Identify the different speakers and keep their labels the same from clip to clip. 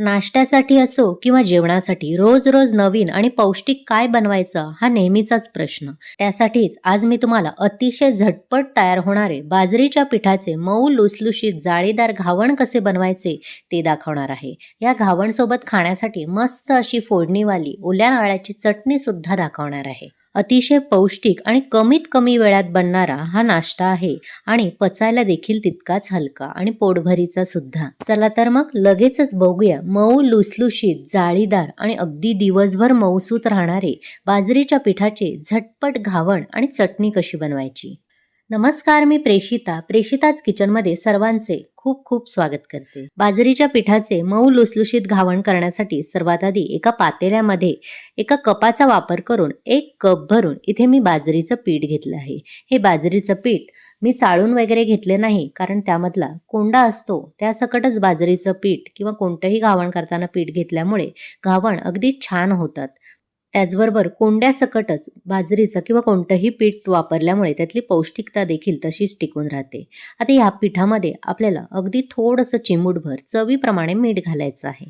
Speaker 1: नाश्त्यासाठी असो किंवा जेवणासाठी रोज रोज नवीन आणि पौष्टिक काय बनवायचं हा नेहमीचाच प्रश्न. त्यासाठीच आज मी तुम्हाला अतिशय झटपट तयार होणारे बाजरीच्या पिठाचे मऊ लुसलुशीत जाळीदार घावण कसे बनवायचे ते दाखवणार आहे. या घावणसोबत खाण्यासाठी मस्त अशी फोडणीवाली ओल्या नाळ्याची चटणी सुद्धा दाखवणार आहे. अतिशय पौष्टिक आणि कमीत कमी वेळात बनणारा हा नाश्ता आहे आणि पचायला देखील तितकाच हलका आणि पोटभरीचा सुद्धा. चला तर मग लगेचच बघूया मऊ लुसलुशीत जाळीदार आणि अगदी दिवसभर मऊसूत राहणारे बाजरीच्या पिठाचे झटपट घावण आणि चटणी कशी बनवायची. नमस्कार मी प्रेषिता प्रेषिताच किचनमध्ये सर्वांचे खूप खूप स्वागत करते. बाजरीच्या पिठाचे मऊ लुसलुशीत घावण करण्यासाठी सर्वात आधी एका पातेल्यामध्ये एका कपाचा वापर करून एक कप भरून इथे मी बाजरीचं पीठ घेतलं आहे. हे बाजरीचं पीठ मी चाळून वगैरे घेतले नाही कारण त्यामधला कोंडा असतो त्यासकटच बाजरीचं पीठ किंवा कोणतंही घावण करताना पीठ घेतल्यामुळे घावण अगदी छान होतात. त्याचबरोबर कोंड्यासकटच बाजरीचं किंवा कोणतंही पीठ वापरल्यामुळे त्यातली पौष्टिकता देखील तशीच टिकून राहते. आता ह्या पिठामध्ये आपल्याला अगदी थोडंसं चिमूटभर चवीप्रमाणे मीठ घालायचं आहे.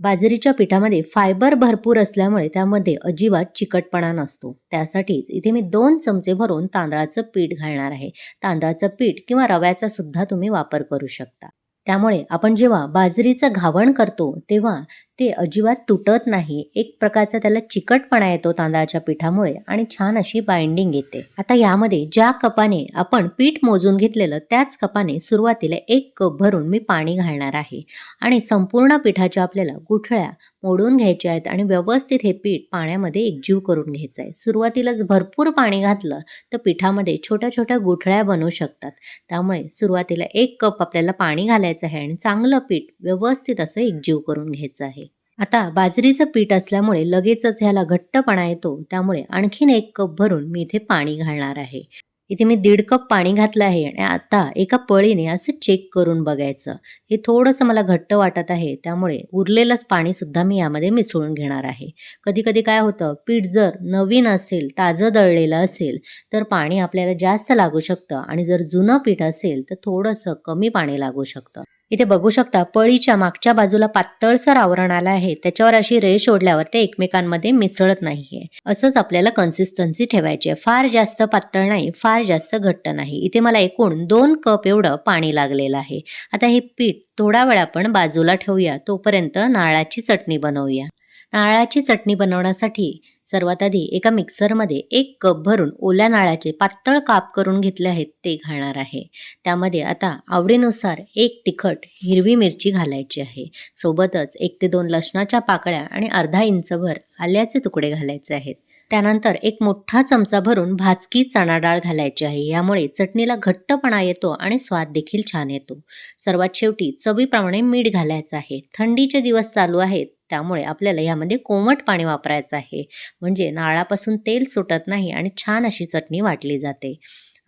Speaker 1: बाजरीच्या पिठामध्ये फायबर भरपूर असल्यामुळे त्यामध्ये अजिबात चिकटपणा नसतो. त्यासाठीच इथे मी दोन चमचे भरून तांदळाचं पीठ घालणार आहे. तांदळाचं पीठ किंवा रव्याचा सुद्धा तुम्ही वापर करू शकता. त्यामुळे आपण जेव्हा बाजरीचं घावण करतो तेव्हा ते अजिबात तुटत नाही. एक प्रकारचा त्याला चिकटपणा येतो तांदळाच्या पिठामुळे आणि छान अशी बाइंडिंग येते. आता यामध्ये ज्या कपाने आपण पीठ मोजून घेतलेलं त्याच कपाने सुरुवातीला एक कप भरून मी पाणी घालणार आहे. आणि संपूर्ण पिठाच्या आपल्याला गुठळ्या मोडून घ्यायच्या आहेत आणि व्यवस्थित हे पीठ पाण्यामध्ये एकजीव करून घ्यायचं आहे. सुरुवातीलाच भरपूर पाणी घातलं तर पिठामध्ये छोट्या छोट्या गुठळ्या बनू शकतात. त्यामुळे सुरुवातीला एक कप आपल्याला पाणी घालायचं आहे आणि चांगलं पीठ व्यवस्थित असं एकजीव करून घ्यायचं आहे. आता बाजरीचं पीठ असल्यामुळे लगेचच ह्याला घट्टपणा येतो त्यामुळे आणखीन एक कप भरून मी इथे पाणी घालणार आहे. इथे मी दीड कप पाणी घातलं आहे आणि आता एका पळीने असं चेक करून बघायचं. हे थोडंसं मला घट्ट वाटत आहे त्यामुळे उरलेलंच पाणीसुद्धा मी यामध्ये मिसळून घेणार आहे. कधी कधी काय होतं पीठ जर नवीन असेल ताजं दळलेलं असेल तर पाणी आपल्याला जास्त लागू शकतं आणि जर जुनं पीठ असेल तर थोडंसं कमी पाणी लागू शकतं. इथे बघू शकता पळीच्या मागच्या बाजूला पातळसर आवरण आलं आहे. त्याच्यावर अशी रेष ओढल्यावर ते एकमेकांमध्ये मिसळत नाहीये. असंच आपल्याला कन्सिस्टन्सी ठेवायची आहे फार जास्त पातळ नाही फार जास्त घट्ट नाही. इथे मला एकूण दोन कप एवढं पाणी लागलेलं आहे. आता हे पीठ थोडा वेळ आपण बाजूला ठेवूया. तोपर्यंत नारळाची चटणी बनवूया. नारळाची चटणी बनवण्यासाठी सर्वात आधी एका मिक्सरमध्ये एक कप भरून ओल्या नाळाचे पातळ काप करून घेतले आहेत ते घालणार आहे. त्यामध्ये आता आवडीनुसार एक तिखट हिरवी मिरची घालायची आहे. सोबतच एक ते दोन लसणाच्या पाकळ्या आणि अर्धा इंचभर आल्याचे तुकडे घालायचे आहेत. त्यानंतर एक मोठा चमचा भरून भाजकी चणा डाळ घालायची आहे. यामुळे चटणीला घट्टपणा येतो आणि स्वाद देखील छान येतो. सर्वात शेवटी चवीप्रमाणे मीठ घालायचं आहे. थंडीचे दिवस चालू आहेत त्यामुळे आपल्याला यामध्ये कोमट पाणी वापरायचं आहे. म्हणजे नाळापासून तेल सुटत नाही आणि छान अशी चटणी वाटली जाते.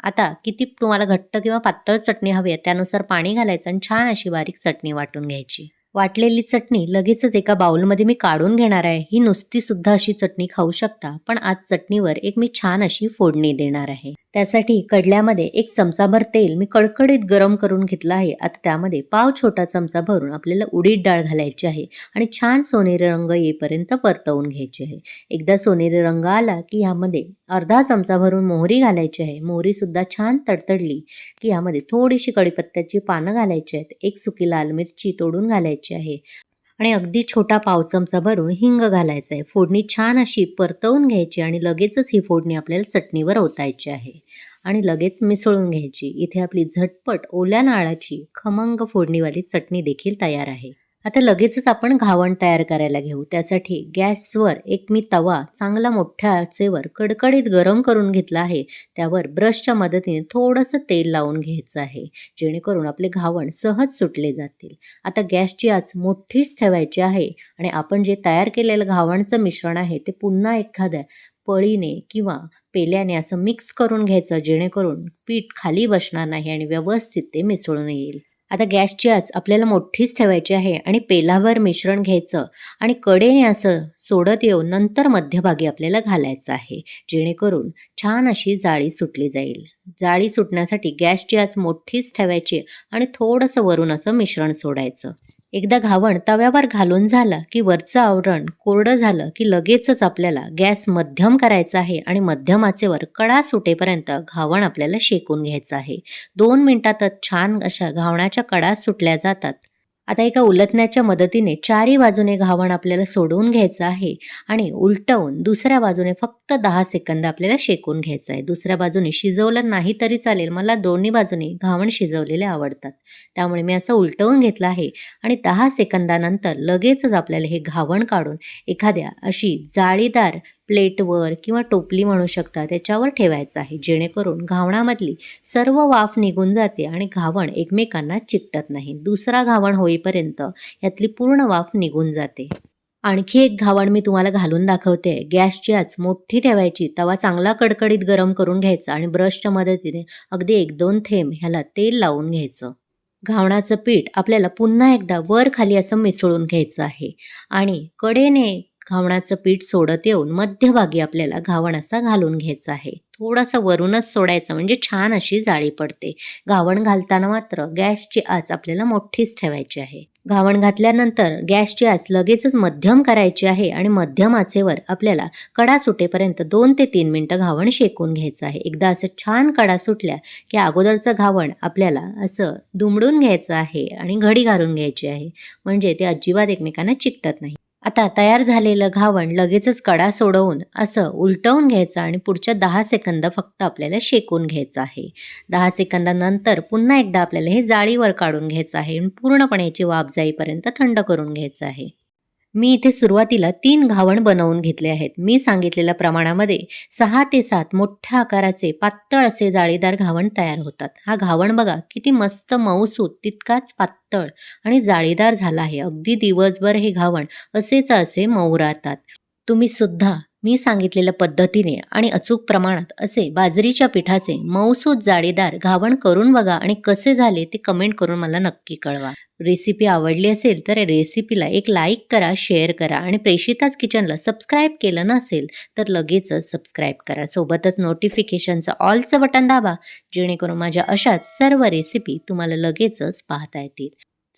Speaker 1: आता किती तुम्हाला घट्ट किंवा पातळ चटणी हवी आहे त्यानुसार पाणी घालायचं आणि छान अशी बारीक चटणी वाटून घ्यायची. वाटलेली चटणी लगेचच एका बाउलमध्ये मी काढून घेणार आहे. ही नुसती सुद्धा अशी चटणी खाऊ शकता पण आज चटणीवर एक मी छान अशी फोडणी देणार आहे. त्यासाठी कडल्यामध्ये एक चमचाभर तेल मी कडकडीत गरम करून घेतलं आहे. आता त्यामध्ये पाव छोटा चमचा भरून आपल्याला उडीद डाळ घालायची आहे आणि छान सोनेरी रंग येईपर्यंत परतवून घ्यायची आहे. एकदा सोनेरी रंग आला की यामध्ये अर्धा चमचा भरून मोहरी घालायची आहे. मोहरीसुद्धा छान तडतडली की यामध्ये थोडीशी कडीपत्त्याची पानं घालायची आहेत. एक सुकी लाल मिरची तोडून घालायची आहे. आणि अगदी छोटा पाव चमचा भरून हिंग घालायचा आहे. फोडणी छान अशी परतवून घ्यायची आणि लगेचच ही फोडणी आपल्याला चटणीवर ओतायची आहे. आणि लगेच मिसळून घ्यायची. इथे आपली झटपट ओल्या नाळाची खमंग फोडणीवाली चटणी देखील तयार आहे. आता लगेचच आपण घावण तयार करायला घेऊ. त्यासाठी गॅसवर एक मी तवा चांगला मोठ्या आचेवर कडकडीत गरम करून घेतला आहे. त्यावर ब्रशच्या मदतीने थोडंसं तेल लावून घ्यायचं आहे जेणेकरून आपले घावण सहज सुटले जातील. आता गॅसची आच मोठीच ठेवायची आहे आणि आपण जे तयार केलेलं घावणचं मिश्रण आहे ते पुन्हा एखाद्या पळीने किंवा पेल्याने असं मिक्स करून घ्यायचं जेणेकरून पीठ खाली बसणार नाही आणि व्यवस्थित ते मिसळून येईल. आता गॅसची आच आपल्याला मोठीच ठेवायची आहे आणि पेलावर मिश्रण घ्यायचं आणि कडेने असं सोडत येऊन नंतर मध्यभागी आपल्याला घालायचं आहे. जेणेकरून छान अशी जाळी सुटली जाईल. जाळी सुटण्यासाठी गॅसची आच मोठीच ठेवायची आणि थोडंसं वरून असं मिश्रण सोडायचं. एकदा घावण तव्यावर घालून झाला की वरचं आवरण कोरडं झालं की लगेचच आपल्याला गॅस मध्यम करायचा आहे आणि मध्यम आचेवर कडा सुटेपर्यंत घावण आपल्याला शेकून घ्यायचं आहे. दोन मिनिटातच छान अशा घावणाच्या कडा सुटल्या जातात. आता एका उलटण्याच्या मदतीने चारही बाजूने घावण आपल्याला सोडवून घ्यायचं आहे आणि उलटवून दुसऱ्या बाजूने फक्त दहा सेकंद आपल्याला शेकून घ्यायचं आहे. दुसऱ्या बाजूने शिजवलं नाही तरी चालेल मला दोन्ही बाजूने घावण शिजवलेले आवडतात. त्यामुळे मी असं उलटवून घेतलं आहे आणि दहा सेकंदानंतर लगेचच आपल्याला हे घावण काढून एखाद्या अशी जाळीदार प्लेटवर किंवा टोपली म्हणू शकता त्याच्यावर ठेवायचं आहे. जेणेकरून घावणामधली सर्व वाफ निघून जाते आणि घावण एकमेकांना चिकटत नाही. दुसरा घावण होईपर्यंत यातली पूर्ण वाफ निघून जाते. आणखी एक घावण मी तुम्हाला घालून दाखवते. गॅसची आच मोठी ठेवायची तवा चांगला कडकडीत गरम करून घ्यायचा आणि ब्रशच्या मदतीने अगदी एक दोन थेंब ह्याला तेल लावून घ्यायचं. घावणाचं पीठ आपल्याला पुन्हा एकदा वर खाली असं मिसळून घ्यायचं आहे. आणि कडेने घावणाचं पीठ सोडत येऊन मध्यभागी आपल्याला घावण असा घालून घ्यायचा आहे. थोडासा वरूनच सोडायचं म्हणजे छान अशी जाळी पडते. घावण घालताना मात्र गॅसची आच आपल्याला मोठीच ठेवायची आहे. घावण घातल्यानंतर गॅसची आच लगेचच मध्यम करायची आहे आणि मध्यम आचेवर आपल्याला कडा सुटेपर्यंत दोन ते तीन मिनटं घावण शेकून घ्यायचं आहे. एकदा असं छान कडा सुटल्या की अगोदरचं घावण आपल्याला असं दुमडून घ्यायचं आहे आणि घडी घालून घ्यायची आहे. म्हणजे ते अजिबात एकमेकांना चिकटत नाही. आता तयार झालेलं घावण लगेचच कडा सोडवून असं उलटवून घ्यायचं आणि पुढच्या दहा सेकंद फक्त आपल्याला शेकून घ्यायचं आहे. दहा सेकंदानंतर पुन्हा एकदा आपल्याला हे जाळीवर काढून घ्यायचं आहे आणि पूर्णपणे याची वाफ जाईपर्यंत थंड करून घ्यायचं आहे. मी इथे सुरुवातीला तीन घावण बनवून घेतले आहेत. मी सांगितलेल्या प्रमाणामध्ये सहा ते सात मोठ्या आकाराचे पातळ असे जाळीदार घावण तयार होतात. हा घावण बघा किती मस्त मऊसूत तितकाच पातळ आणि जाळीदार झाला आहे. अगदी दिवसभर हे घावण असेच असे मऊ राहतात. तुम्ही सुद्धा मी सांगितलेल्या पद्धतीने आणि अचूक प्रमाणात असे बाजरीच्या पिठाचे मऊसूत जाळीदार घावण करून बघा आणि कसे झाले ते कमेंट करून मला नक्की कळवा. रेसिपी आवडली असेल तर रेसिपीला एक लाईक करा शेअर करा आणि प्रेषिताच किचनला सबस्क्राईब केलं नसेल तर लगेचच सबस्क्राईब करा. सोबतच नोटिफिकेशनचं ऑलचं बटन दाबा जेणेकरून माझ्या अशाच सर्व रेसिपी तुम्हाला लगेचच पाहता येतील.